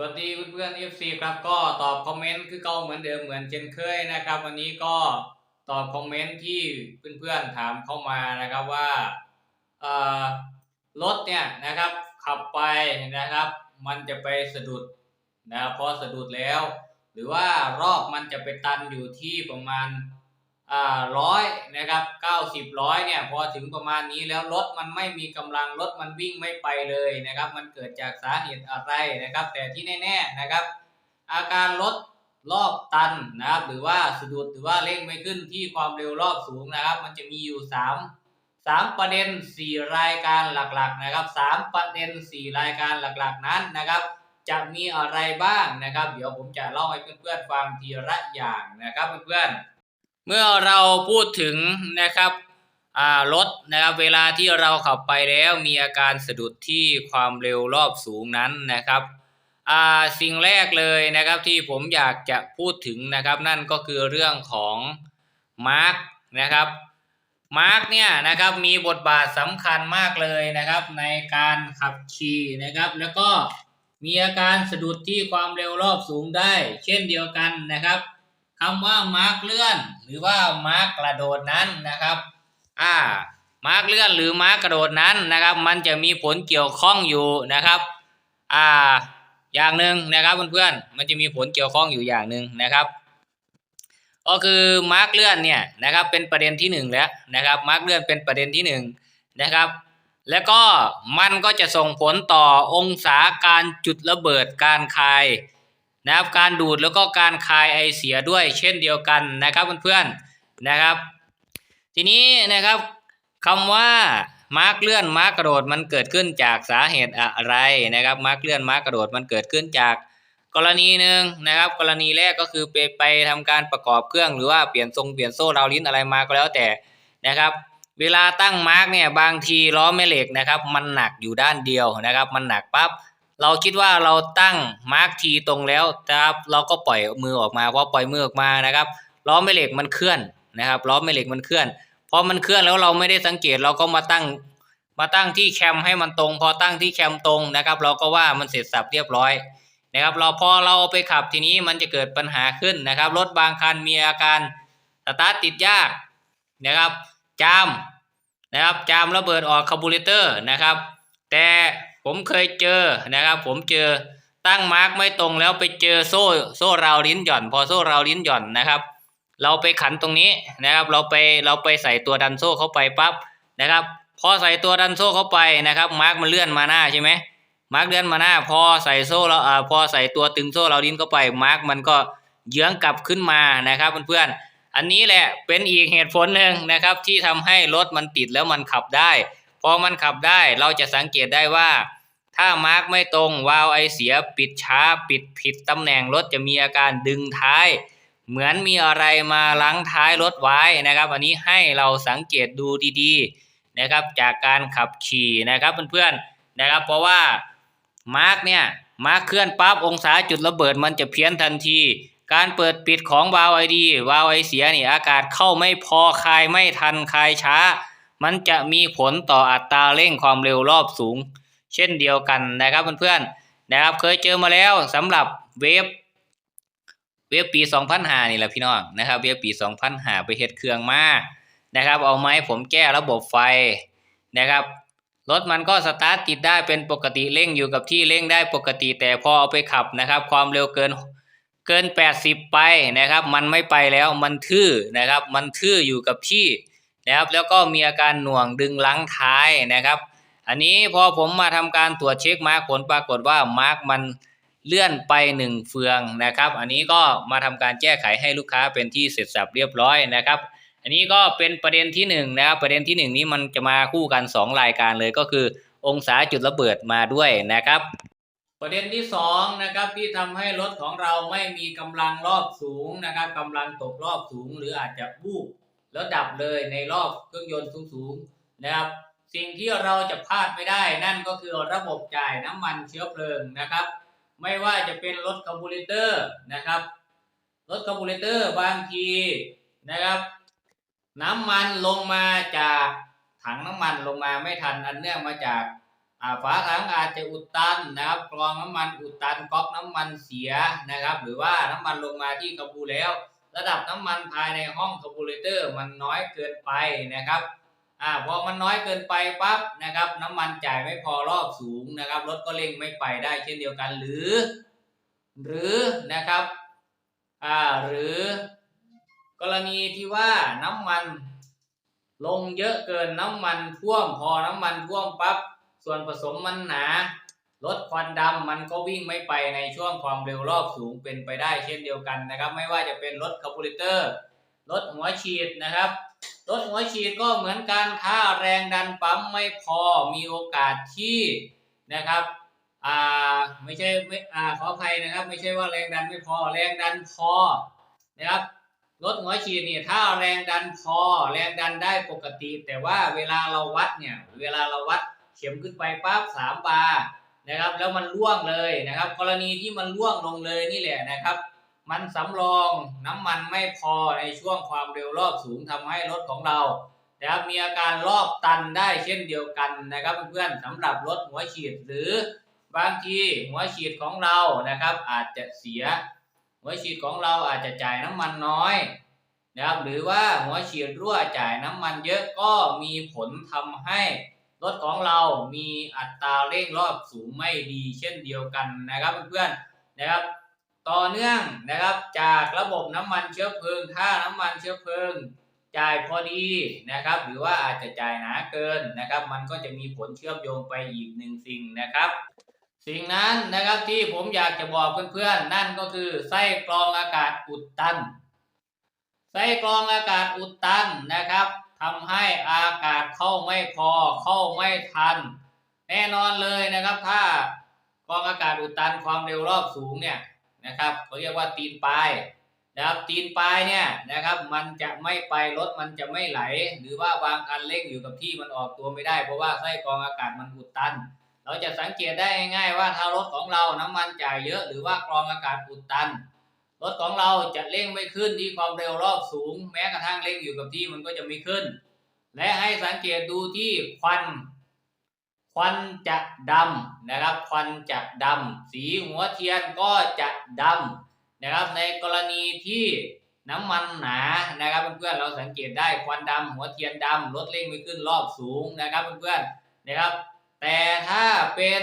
วัสดีเพื่อนๆ FC ครับก็ตอบคอมเมนต์คือเก่าเหมือนเดิมเหมือนเช่นเคยนะครับ วันนี้ก็ตอบคอมเมนต์ที่เพื่อนๆถามเข้ามานะครับว่ารถเนี่ยนะครับขับไปนะครับ มันจะไปสะดุดนะครับพอสะดุดแล้ว หรือว่ารอบมันจะไปตันอยู่ที่ประมาณ ร้อยนะครับเก้าสิบร้อยเนี่ยพอถึงประมาณนี้แล้วรถมันไม่มีกำลังรถมันวิ่งไม่ไปเลยนะครับ มันเกิดจากสาเหตุอะไรนะครับ แต่ที่แน่ๆนะครับ อาการรถรอบตันนะครับ หรือว่าสะดุดหรือว่าเร่งไม่ขึ้นที่ความเร็วรอบสูงนะครับ มันจะมีอยู่สามสามประเด็นสี่รายการหลักๆนะครับสามประเด็นสี่รายการหลักๆนั้นนะครับ จะมีอะไรบ้างนะครับ เดี๋ยวผมจะเล่าให้เพื่อนๆฟังทีละอย่างนะครับเพื่อนๆ เมื่อเราพูดถึงนะครับรถนะครับเวลาที่เราขับไปแล้วมีอาการสะดุดที่ความเร็วรอบสูงนั้นนะครับสิ่งแรกเลยนะครับที่ผมอยากจะพูดถึงนะครับ นั่นก็คือเรื่องของมาร์กนะครับมาร์กเนี่ยนะครับมีบทบาทสำคัญมากเลยนะครับในการขับขี่นะครับ แล้วก็มีอาการสะดุดที่ความเร็วรอบสูงได้ เช่นเดียวกันนะครับ คำว่ามาร์กเลื่อน หรือว่ามาร์กกระโดดนั้นนะครับอ่ามาร์กเลื่อนหรือมาร์กกระโดดนั้นนะครับ มันจะมีผลเกี่ยวข้องอยู่นะครับอ่าอย่างหนึ่งนะครับเพื่อนๆมันจะมีผลเกี่ยวข้องอยู่อย่างหนึ่งนะครับ ก็คือมาร์กเลื่อนเนี่ยนะครับเป็นประเด็นที่หนึ่งแล้วนะครับมาร์กเลื่อนเป็นประเด็นที่หนึ่งนะครับแล้วก็มันก็จะส่งผลต่อองศาการจุดระเบิดการคาย นะครับการดูดแล้วก็การคายไอเสียด้วยเช่นเดียวกันนะครับเพื่อนๆนะครับ ทีนี้นะครับคำว่ามาร์กเลื่อนมาร์กกระโดดมันเกิดขึ้นจากสาเหตุอะไรนะครับมาร์กเลื่อนมาร์กกระโดดมันเกิดขึ้นจากกรณีหนึ่งนะครับ กรณีแรกก็คือไปไปทำการประกอบเครื่องหรือว่าเปลี่ยนทรงเปลี่ยนโซ่ราวลิ้นอะไรมาก็แล้วแต่นะครับ เวลาตั้งมาร์กเนี่ยบางทีล้อแม่เหล็กนะครับ มันหนักอยู่ด้านเดียวนะครับ มันหนักปั๊บ เราคิดว่าเราตั้งมาร์กทีตรงแล้วนะครับ เราก็ปล่อยมือออกมาพอปล่อยมือออกมานะครับล้อแม่เหล็กมันเคลื่อนนะครับล้อแม่เหล็กมันเคลื่อนพอมันเคลื่อนแล้วเราไม่ได้สังเกตเราก็มาตั้งมาตั้งที่แคมให้มันตรง พอตั้งที่แคมตรงนะครับ เราก็ว่ามันเสร็จสับเรียบร้อยนะครับ เราพอเราเอาไปขับทีนี้มันจะเกิดปัญหาขึ้นนะครับรถบางคันมีอาการสตาร์ทติดยากนะครับ จามนะครับจามระเบิดออกคาร์บูเรเตอร์นะครับ แต่ ผมเคยเจอนะครับ ผมเจอตั้งมาร์กไม่ตรงแล้วไปเจอโซ่โซ่ราวลิ้นหย่อน พอโซ่ราวลิ้นหย่อนนะครับ เราไปขันตรงนี้นะครับ เราไปเราไปใส่ตัวดันโซ่เข้าไปปั๊บนะครับ พอใส่ตัวดันโซ่เข้าไปนะครับ มาร์กมันเลื่อนมาหน้าใช่ไหมมาร์กเลื่อนมาหน้า พอใส่โซ่เราอ่าพอใส่ตัวตึงโซ่เราดิ้นเข้าไปมาร์กมันก็เยื้องกลับขึ้นมานะครับเพื่อนๆอันนี้แหละเป็นอีกเหตุผลหนึ่งนะครับที่ทำให้รถมันติดแล้วมันขับได้ พอมันขับได้เราจะสังเกตได้ว่า ถ้ามาร์กไม่ตรงวาล์วไอเสียปิดช้าปิดผิดตำแหน่งรถจะมีอาการดึงท้าย เหมือนมีอะไรมาล้างท้ายรถไว้นะครับ อันนี้ให้เราสังเกตดูดีๆนะครับจากการขับขี่นะครับเพื่อนๆนะครับ เพราะว่ามาร์กเนี่ยมาร์กเคลื่อนปั๊บองศาจุดระเบิดมันจะเพี้ยนทันทีการเปิดปิดของวาล์วไอดีวาล์วไอเสียนี่อากาศเข้าไม่พอคายไม่ทันคายช้า มันจะมีผลต่ออัตราเร่งความเร็วรอบสูง เช่นเดียวกันนะครับเพื่อนๆนะครับเคยเจอมาแล้วสำหรับเวฟเวฟปี 2005 นี่แหละพี่น้องนะครับเวฟปี 2005 ไปเฮ็ดเครื่องมานะครับ เอาไม้ผมแก้ระบบไฟนะครับรถมันก็สตาร์ทติดได้เป็นปกติเร่งอยู่กับที่เร่งได้ปกติแต่พอเอาไปขับนะครับ ความเร็วเกินเกิน 80 ไปนะครับ มันไม่ไปแล้วมันทื่อนะครับ มันทื่ออยู่กับที่ นะครับ แล้วก็มีอาการหน่วงดึงลังท้ายนะครับ อันนี้พอผมมาทำการตรวจเช็คมาร์กผลปรากฏว่ามาร์กมันเลื่อนไปหนึ่งเฟืองนะครับ อันนี้ก็มาทำการแก้ไขให้ลูกค้าเป็นที่เสร็จสับเรียบร้อยนะครับ อันนี้ก็เป็นประเด็นที่หนึ่งนะครับประเด็นที่หนึ่งนี้มันจะมาคู่กันสองรายการเลยก็คือ องศาจุดระเบิดมาด้วยนะครับ ประเด็นที่สองนะครับที่ทำให้รถของเราไม่มีกำลังรอบสูงนะครับกำลังตกรอบสูง หรืออาจจะบูบ แล้วดับเลยในรอบเครื่องยนต์สูงๆนะครับ สิ่งที่เราจะพลาดไม่ได้นั่นก็คือระบบจ่ายน้ำมันเชื้อเพลิงนะครับ ไม่ว่าจะเป็นรถคาร์บูเรเตอร์นะครับรถคาร์บูเรเตอร์บางทีนะครับ น้ำมันลงมาจากถังน้ำมันลงมาไม่ทันอันเนื่องมาจากฝาถังอาจจะอุดตันนะครับกรองน้ำมันอุดตันก๊อกน้ำมันเสียนะครับ หรือว่าน้ำมันลงมาที่กระบูแล้ว ระดับน้ำมันภายในห้องคาร์บูเรเตอร์มันน้อยเกินไปนะครับอ่าพอมันน้อยเกินไปปั๊บนะครับ น้ำมันจ่ายไม่พอรอบสูงนะครับรถก็เร่งไม่ไปได้เช่นเดียวกันหรือ หรือนะครับอ่าหรือกรณีที่ว่าน้ำมันลงเยอะเกินน้ำมันท่วมพอน้ำมันท่วมปั๊บส่วนผสมมันหนา ลดควันดำมันก็วิ่งไม่ไปในช่วงความเร็วรอบสูงเป็นไปได้เช่นเดียวกันนะครับ ไม่ว่าจะเป็นรถคาร์บูเรเตอร์ รถหัวฉีดนะครับรถหัวฉีดก็เหมือนกันถ้าแรงดันปั๊มไม่พอมีโอกาสที่นะครับอ่าไม่ใช่ไม่อ่าขออภัยนะครับ ไม่ใช่ว่าแรงดันไม่พอแรงดันพอนะครับรถหัวฉีดเนี่ยถ้าแรงดันพอแรงดันได้ปกติ แต่ว่าเวลาเราวัดเนี่ยเวลาเราวัดเข็มขึ้นไปปั๊บสามบาร์ นะครับแล้วมันล่วงเลยนะครับ กรณีที่มันล่วงลงเลยนี่แหละนะครับ มันสำรองน้ำมันไม่พอในช่วงความเร็วรอบสูงทำให้รถของเรานะครับมีอาการรอบตันได้เช่นเดียวกันนะครับเพื่อนๆสำหรับรถหัวฉีดหรือบางทีหัวฉีดของเรานะครับ อาจจะเสีย หัวฉีดของเราอาจจะจ่ายน้ำมันน้อยนะครับหรือว่าหัวฉีดรั่วจ่ายน้ำมันเยอะก็มีผลทำให้ รถของเรามีอัตราเร่งรอบสูงไม่ดีเช่นเดียวกันนะครับเพื่อนๆนะครับ ต่อเนื่องนะครับจากระบบน้ำมันเชื้อเพลิงถ้าน้ำมันเชื้อเพลิงจ่ายพอดีนะครับ หรือว่าอาจจะจ่ายหนาเกินนะครับ มันก็จะมีผลเชื่อมโยงไปอีกหนึ่งสิ่งนะครับ สิ่งนั้นนะครับที่ผมอยากจะบอกเพื่อนๆ นั่นก็คือไส้กรองอากาศอุดตัน ไส้กรองอากาศอุดตันนะครับ ทำให้อากาศเข้าไม่พอเข้าไม่ทัน แน่นอนเลยนะครับ ถ้ากองอากาศอุดตันความเร็วรอบสูงเนี่ยนะครับเขาเรียกว่าตีนปลายนะครับตีนปลายเนี่ยนะครับมันจะไม่ไปรถมันจะไม่ไหล หรือว่าบางคันเร่งอยู่กับที่มันออกตัวไม่ได้ เพราะว่าไส้กรองอากาศมันอุดตัน เราจะสังเกตได้ง่ายๆว่าถ้ารถของเราน้ำมันจ่ายเยอะ หรือว่ากรองอากาศอุดตัน รถของเราจะเร่งไม่ขึ้นที่ความเร็วรอบสูง แม้กระทั่งเร่งอยู่กับที่มันก็จะไม่ขึ้น และให้สังเกตดูที่ควัน ควันจะดำนะครับ ควันจะดำสีหัวเทียนก็จะดำนะครับ ในกรณีที่น้ำมันหนานะครับเพื่อนๆเราสังเกตได้ควันดำหัวเทียนดำรถเร่งไม่ขึ้นรอบสูงนะครับเพื่อนๆนะครับ แต่ถ้าเป็น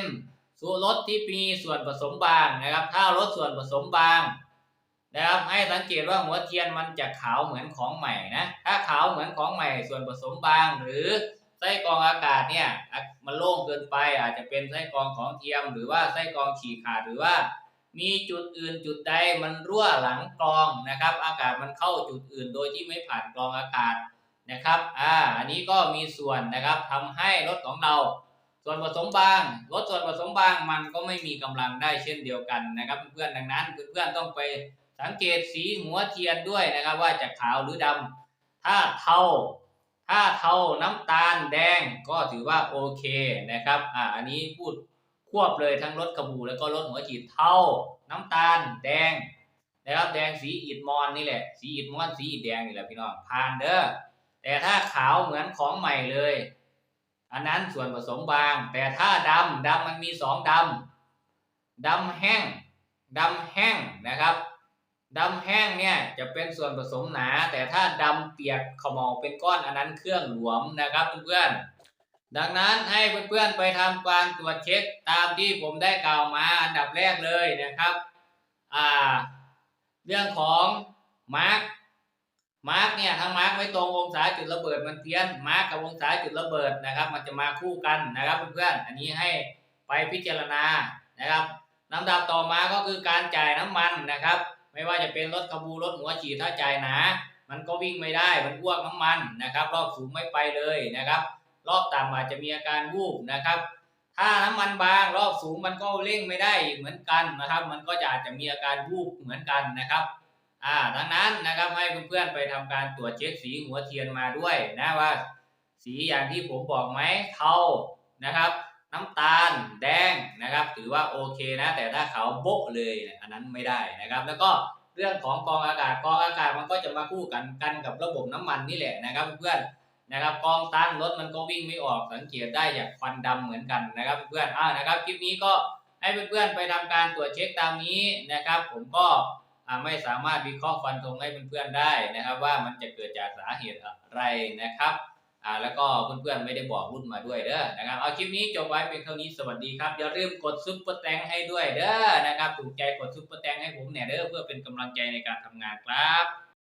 สูรถที่มีส่วนผสมบางนะครับ ถ้ารถส่วนผสมบาง นะครับให้สังเกตว่าหัวเทียนมันจะขาวเหมือนของใหม่นะถ้าขาวเหมือนของใหม่ส่วนผสมบาง หรือไส้กรองอากาศเนี่ยมันโล่งเกินไปอาจจะเป็นไส้กรองของเทียม หรือว่าไส้กรองฉีกขาดหรือว่า มีจุดอื่นจุดใดมันรั่วหลังกรองนะครับ อากาศมันเข้าจุดอื่นโดยที่ไม่ผ่านกรองอากาศนะครับอ่าอันนี้ก็มีส่วนนะครับทำให้รถของเรา ส่วนผสมบางลดส่วนผสมบางมันก็ไม่มีกำลังได้เช่นเดียวกันนะครับ เพื่อนๆดังนั้นเพื่อนๆต้องไป สังเกตสีหัวเทียนด้วยนะครับว่าจะขาวหรือดำถ้าเทาถ้าเทาน้ำตาลแดงก็ถือว่าโอเคนะครับอ่าอันนี้พูดควบเลยทั้งรถกระบูแล้วก็รถหัวฉีดเทาน้ำตาลแดงนะครับแดงสีอิฐมอนนี่แหละสีอิฐมอนสีอิฐแดงนี่แหละพี่น้องผ่านเด้อแต่ถ้าขาวเหมือนของใหม่เลย อันนั้นส่วนผสมบาง แต่ถ้าดำดำมันมีสองดำดำแห้งดำแห้งนะครับ ดำแห้งเนี่ยจะเป็นส่วนผสมหนา แต่ถ้าดำเปียกขมอเป็นก้อนอันนั้นเครื่องหลวมนะครับเพื่อนๆดังนั้นให้เพื่อนๆไปทำการตรวจเช็คตามที่ผมได้กล่าวมาอันดับแรกเลยนะครับอ่าเรื่องของมาร์กมาร์กเนี่ยทั้งมาร์กไม่ตรงองศาจุดระเบิดมันเพี้ยนมาร์กกับองศาจุดระเบิดนะครับ มันจะมาคู่กันนะครับเพื่อนๆอันนี้ให้ไปพิจารณานะครับลำดับต่อมาก็คือการจ่ายน้ำมันนะครับ ไม่ว่าจะเป็นรถขบูรถหัวฉีดถ้าจ่ายหนา มันก็วิ่งไม่ได้มันอ้วกน้ำมันนะครับ รอบสูงไม่ไปเลยนะครับ รอบต่ำอาจจะมีอาการวูบนะครับ ถ้าน้ำมันบางรอบสูงมันก็เร่งไม่ได้เหมือนกันนะครับ มันก็จะอาจจะมีอาการวูบเหมือนกันนะครับอ่าดังนั้นนะครับให้เพื่อนๆไปทำการตรวจเช็คสีหัวเทียนมาด้วยนะว่า สีอย่างที่ผมบอกไหมเทานะครับ น้ำตาลแดงนะครับ ถือว่าโอเคนะ แต่ถ้าเขาโบะเลยอันนั้นไม่ได้นะครับ แล้วก็เรื่องของกองอากาศกองอากาศมันก็จะมาคู่กันกันกับระบบน้ำมันนี่แหละนะครับเพื่อนนะครับกองตันรถมันก็วิ่งไม่ออกสังเกตได้จากควันดำเหมือนกันนะครับเพื่อนอ่านะครับคลิปนี้ก็ให้เพื่อนๆไปทำการตรวจเช็คตามนี้นะครับ ผมก็ไม่สามารถวิเคราะห์ฟันธงให้เพื่อนๆได้นะครับ ว่ามันจะเกิดจากสาเหตุอะไรนะครับ อ่าแล้วก็เพื่อนๆไม่ได้บอกรุ่นมาด้วยเด้อนะครับเอาคลิปนี้จบไว้เป็นเท่านี้สวัสดีครับอย่าลืมกดซุปเปอร์แตงให้ด้วยเด้อนะครับถูกใจกดซุปเปอร์แตงให้ผมเนี่ยเด้อเพื่อเป็นกำลังใจในการทำงานครับ